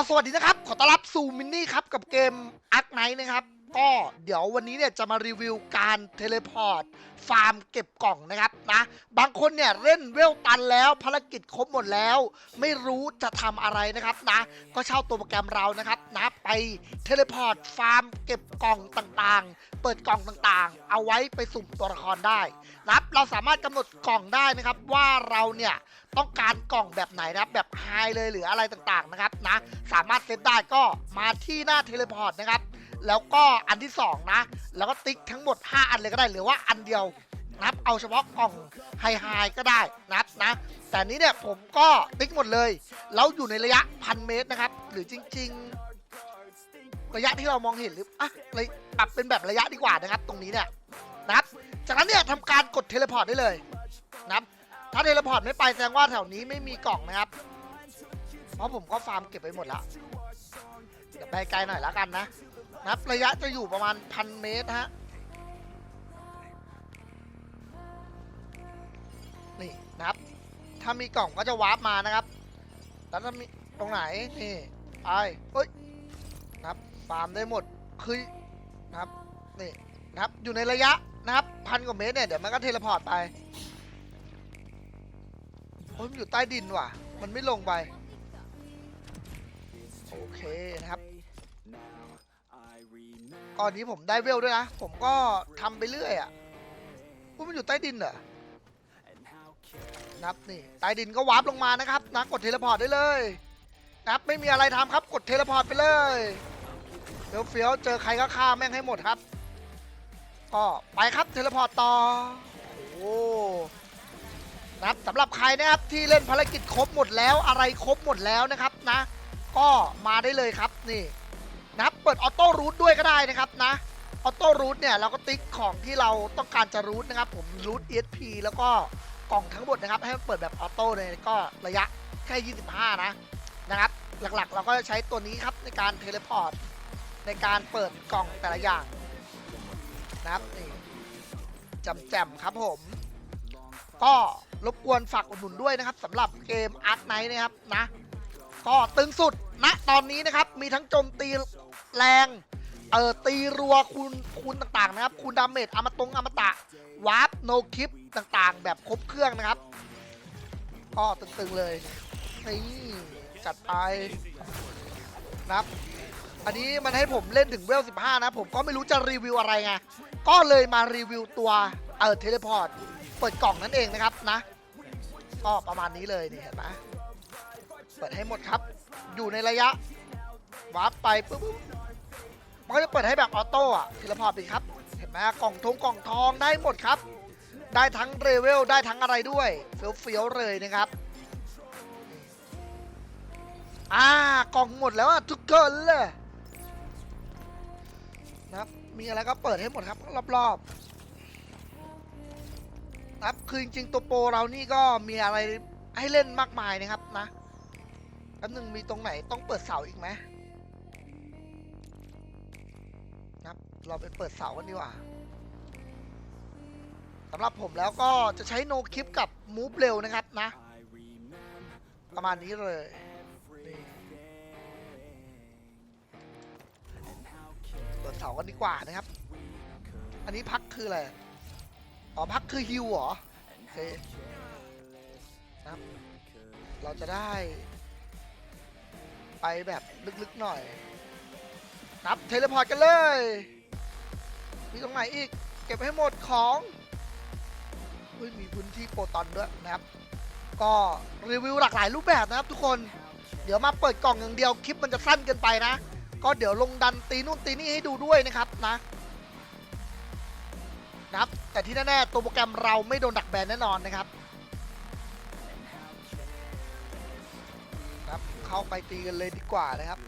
ก็สวัสดีนะครับ ขอต้อนรับสู่มินนี่ครับ กับเกมอาร์คไนท์นะครับ ก็เดี๋ยววันนี้เนี่ยจะมารีวิวการเทเลพอร์ต ฟาร์มเก็บกล่องนะครับนะ บางคนเนี่ยเล่นเวลตันแล้วภารกิจครบหมดแล้ว ไม่รู้จะทำอะไรนะครับนะ ก็เช่าตัวโปรแกรมเรานะครับนะไปเทเลพอร์ต ฟาร์มเก็บกล่องต่างๆ เปิดกล่องต่างๆ เอาไว้ไปสุ่มตัวละครได้นะครับเราสามารถกำหนดกล่องได้นะครับว่าเราเนี่ยต้องการกล่องแบบไหนนะครับแบบไฮเลยหรืออะไรต่างๆนะครับนะสามารถเซตได้ก็มาที่หน้าเทเลพอร์ตนะครับ แล้วก็อันที่ 2 นะ แล้วก็ติ๊กทั้งหมด 5 อันเลยก็ได้หรือว่าอันเดียวนับเอาเฉพาะกล่องไฮไฮก็ได้นับนะ แต่นี้เนี่ยผมก็ติ๊กหมดเลย แล้วอยู่ในระยะพันเมตรนะครับ หรือจริง ๆ ระยะที่เรามองเห็นหรืออะเลยปรับเป็นแบบระยะดีกว่านะครับ ตรงนี้เนี่ยนะครับ จากนั้นเนี่ยทำการกดเทเลพอร์ตได้เลยนะครับถ้าเทเลพอร์ตไม่ไปแสดงว่าแถวนี้ไม่มีกล่องนะครับ เพราะผมก็ฟาร์มเก็บไปหมดแล้วเดี๋ยวไปไกลหน่อยแล้วกันนะ นะครับระยะจะอยู่ประมาณพันเมตรฮะนี่นะครับ ถ้ามีกล่องก็จะวาร์ปมานะครับ แล้วถ้ามีตรงไหนนี่ไปเฮ้ยนะครับฟาร์มได้หมดคือนะครับนี่นะครับอยู่ในระยะนะครับพันกว่าเมตรเนี่ยเดี๋ยวมันก็เทเลพอร์ตไปโอ้ยมันอยู่ใต้ดินว่ะ มันไม่ลงไป โอเคนะครับ ตอนนี้ผมได้เวลด้วยนะ ผมก็ทำไปเรื่อยอะ่ะอุ๊ยมันอยู่ใต้ดินเหรอนับนี่ใต้ดินก็วาร์ปลงมานะครับนะกดเทเลพอร์ตได้เลยนับไม่มีอะไรทำครับกดเทเลพอร์ตไปเลยเฟี้ยวเฟี้ยวเจอใครก็ฆ่าแม่งให้หมดครับก็ไปครับเทเลพอร์ตต่อโอ้นะครับสำหรับใครนะครับที่เล่นภารกิจครบหมดแล้วอะไรครบหมดแล้วนะครับนะ ก็มาได้เลยครับนี่ นะครับเปิดออโต้รูทด้วยก็ได้นะครับนะออโต้รูทเนี่ยเราก็ติ๊กของที่เราต้องการจะรูทนะครับผมรูท ESP แล้วก็กล่องทั้งหมดนะครับ ให้มันเปิดแบบออโต้เลยก็ระยะแค่ 25 นะนะครับ หลักๆ เราก็จะใช้ตัวนี้ครับในการเทเลพอร์ตในการเปิดกล่องแต่ละอย่างนะครับนี่จำๆครับผม ก็รบกวนฝากอุดหนุนด้วยนะครับสำหรับเกม Ark Knight นะครับนะ ก็ตึงสุดณตอนนี้นะครับ มีทั้งโจมตี แรงเอ่อตีรัวคูณคูณต่างๆนะครับคูณดาเมจอมตงอมตะวาร์ปโนคลิปต่างๆ แบบครบเครื่องนะครับก็ตึงๆเลยนี่จัดไปนะครับ อันนี้มันให้ผมเล่นถึงเวล 15 นะ ผมก็ไม่รู้จะรีวิวอะไรไง ก็เลยมารีวิวตัวเออเทเลพอร์ต เปิดกล่องนั่นเองนะครับนะก็ประมาณนี้เลยนี่เห็นไหมเปิดให้หมดครับ อยู่ในระยะวาร์ปไปปุ๊บ มันก็จะเปิดให้แบบออโต้อะทีละพอร์ตไปครับ เห็นไหมกล่องทงกล่องทองได้หมดครับ ได้ทั้งเรเวลได้ทั้งอะไรด้วยเฟี้ยวๆเลยนะครับอ่ากล่องหมดแล้วอะทุกคนเลยนะครับมีอะไรก็เปิดให้หมดครับรอบๆครับคือจริงๆตัวโปรเรานี่ก็มีอะไรให้เล่นมากมายนะครับนะแป๊บนึงมีตรงไหนต้องเปิดเสาอีกไหม เราไปเปิดเสากันดีกว่าสำหรับผมแล้วก็จะใช้โนคลิปกับมูฟเร็วนะครับนะ ประมาณนี้เลยเปิดเสากันดีกว่านะครับ อันนี้พักคืออะไรอ๋อพักคือฮิวเหรอโอเคนะครับเราจะได้ ไปแบบลึกๆหน่อยนับเทเลพอร์ตกันเลย มีตรงไหนอีก เก็บให้หมดของเฮ้ยมีพื้นที่โปรตอนด้วยนะครับ ก็รีวิวหลากหลายรูปแบบนะครับทุกคน เดี๋ยวมาเปิดกล่องอย่างเดียวคลิปมันจะสั้นเกินไปนะ ก็เดี๋ยวลงดันตีนู่นตีนี่ให้ดูด้วยนะครับนะนะครับแต่ที่แน่ๆตัวโปรแกรมเราไม่โดนดักแบนแน่นอนนะครับครับเข้าไปตีกันเลยดีกว่านะครับ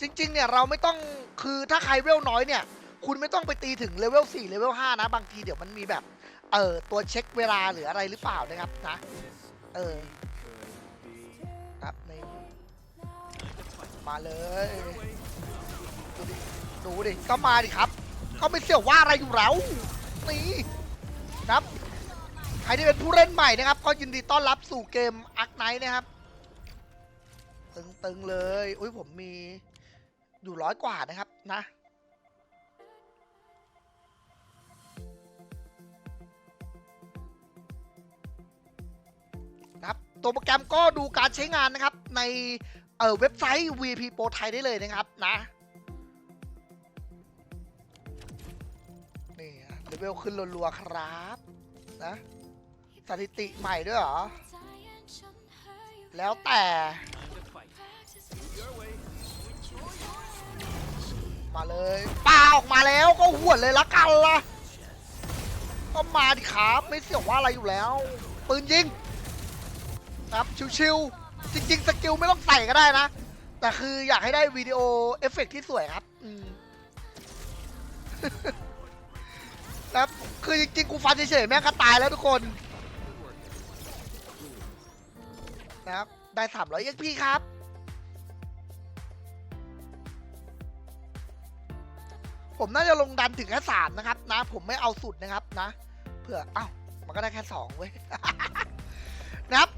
จริงๆเนี่ยเราไม่ต้องคือถ้าใครเวลน้อยเนี่ย คุณไม่ต้องไปตีถึงเลเวล4เลเวล5นะ บางทีเดี๋ยวมันมีแบบ เออตัวเช็คเวลาหรืออะไรหรือเปล่านะครับนะ เออครับนี่มาเลยดูดิดูดิ ก็มาดิครับ ก็ไม่เสี่ยวว่าอะไรอยู่แล้วนี่ครับ ใครที่เป็นผู้เล่นใหม่นะครับ ก็ยินดีต้อนรับสู่เกมอาร์คไนท์นะครับ ตึงตึงเลย อุ้ยผมมีอยู่ร้อยกว่านะครับนะ ตัวโปรแกรมก็ดูการใช้งานนะครับ ในเออเว็บไซต์ VP Pro ไทยได้เลยนะครับนะนี่เลเวลขึ้นรัวๆครับนะสถิติใหม่ด้วยเหรอ แล้วแต่ มาเลยปาออกมาแล้วก็หวดเลยละกันล่ะก็มาดิครับไม่เสียว่าอะไรอยู่แล้ว ปืนยิง ครับชิวๆจริง ๆ สกิลไม่ต้องใส่ก็ได้นะ แต่คืออยากให้ได้วิดีโอเอฟเฟกต์ที่สวยครับอืมครับคือจริงๆกูฟันเฉยๆแม่งก็ตายแล้วทุกคนนะครับได้สามร้อยเอ็กพีครับผมน่าจะลงดันถึงแค่สามนะครับ นะ ผมไม่เอาสุดนะครับนะ เผื่อเอ้ามันก็ได้แค่สองเว้ย นะครับ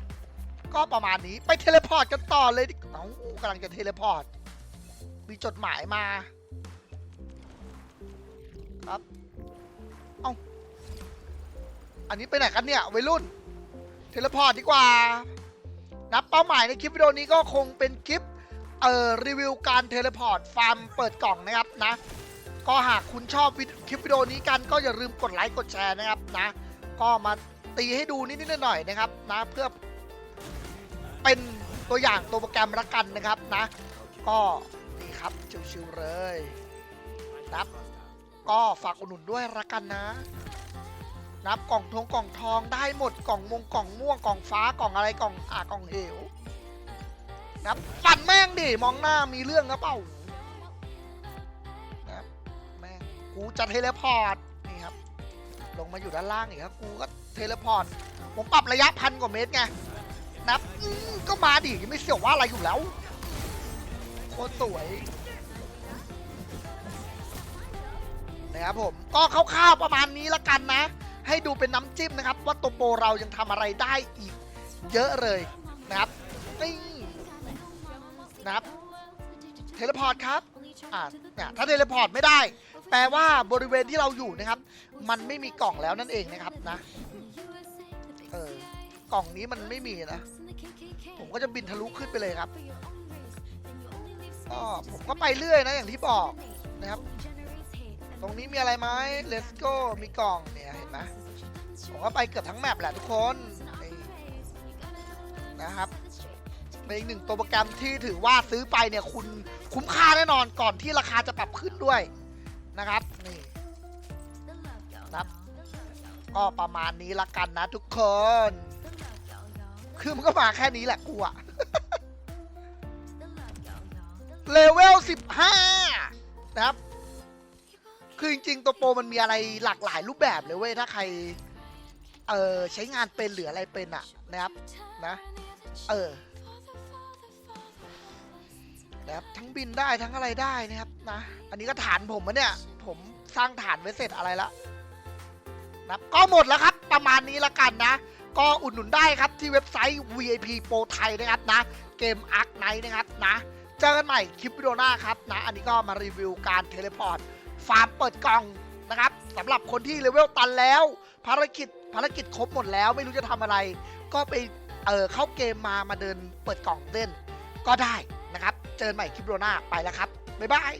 ก็ประมาณนี้ไปเทเลพอร์ตกันต่อเลยดิเอ้ากำลังจะเทเลพอร์ต มีจดหมายมา ครับ เอ้า อันนี้ไปไหนกันเนี่ยวัยรุ่น เทเลพอร์ตดีกว่า นับเป้าหมายในคลิปวิดีโอนี้ก็คงเป็นคลิป เอ่อ รีวิวการเทเลพอร์ต ฟาร์มเปิดกล่องนะครับนะ ก็หากคุณชอบวิดคลิปวิดีโอนี้กันก็อย่าลืมกดไลค์กดแชร์นะครับนะ ก็มาตีให้ดูนิดๆหน่อยๆนะครับนะเพื่อ เป็นตัวอย่างตัวโปรแกรมละกันนะครับนะ ก็นี่ครับชิวๆเลยนะครับ ก็ฝากอุดหนุนด้วยละกันนะนับกล่องทองกล่องทองได้หมดกล่องมงกล่องม่วงกล่องฟ้ากล่องอะไรกล่องอ่ากล่องเหวนับปั่นแม่งดิมองหน้ามีเรื่องกระเป๋านะครับแม่งกูจะเทเลพอร์ตนี่ครับ ลงมาอยู่ด้านล่างอีกครับกูก็เทเลพอร์ตผมปรับระยะพันกว่าเมตรไง นับก็มาดิยังไม่เสี่ยวว่าอะไรอยู่แล้วโคตรสวยนะครับผมก็คร่าวๆประมาณนี้ละกันนะ ให้ดูเป็นน้ำจิ้มนะครับ ว่าตัวโปรเรายังทำอะไรได้อีก เยอะเลยนะครับนี่นะครับเทเลพอร์ตครับอ่าเนี่ยถ้าเทเลพอร์ตไม่ได้ แปลว่าบริเวณที่เราอยู่นะครับ มันไม่มีกล่องแล้วนั่นเองนะครับนะเออ กล่องนี้มันไม่มีนะ ผมก็จะบินทะลุขึ้นไปเลยครับก็ผมก็ไปเรื่อยนะอย่างที่บอกนะครับ ตรงนี้มีอะไรไหม Let's go มีกล่องเนี่ยเห็นไหมผมก็ไปเกือบทั้งแมปแหละทุกคนนะครับเป็นอีกหนึ่งตัวโปรแกรมที่ถือว่าซื้อไปเนี่ยคุณคุ้มค่าแน่นอนก่อนที่ราคาจะปรับขึ้นด้วยนะครับนี่นะครับก็ประมาณนี้ละกันนะทุกคน คือมันก็มาแค่นี้แหละกูอะเลเวล15 นะครับ คือจริงๆตัวโปรมันมีอะไรหลากหลายรูปแบบเลยเว้ย ถ้าใคร เออใช้งานเป็นหรืออะไรเป็นอะนะครับ นะ เออนะครับทั้งบินได้ทั้งอะไรได้นะครับนะ อันนี้ก็ฐานผมอะเนี่ย ผมสร้างฐานไว้เสร็จอะไรละนะครับก็หมดแล้วครับ ประมาณนี้ละกันนะ ก็อุดหนุนได้ครับที่เว็บไซต์ VIP Pro ไทยนะครับนะ เกม Ark Knight นะครับนะเจอกันใหม่คลิปวิดีโอหน้าครับนะ อันนี้ก็มารีวิวการเทเลพอร์ตฟาร์มเปิดกล่องนะครับสำหรับคนที่เลเวลตันแล้ว ภารกิจภารกิจครบหมดแล้ว ไม่รู้จะทำอะไร ก็ไปเออเข้าเกมมามาเดินเปิดกล่องเล่น ก็ได้นะครับ เจอกันใหม่คลิปวิดีโอหน้าไปแล้วครับบ๊ายบาย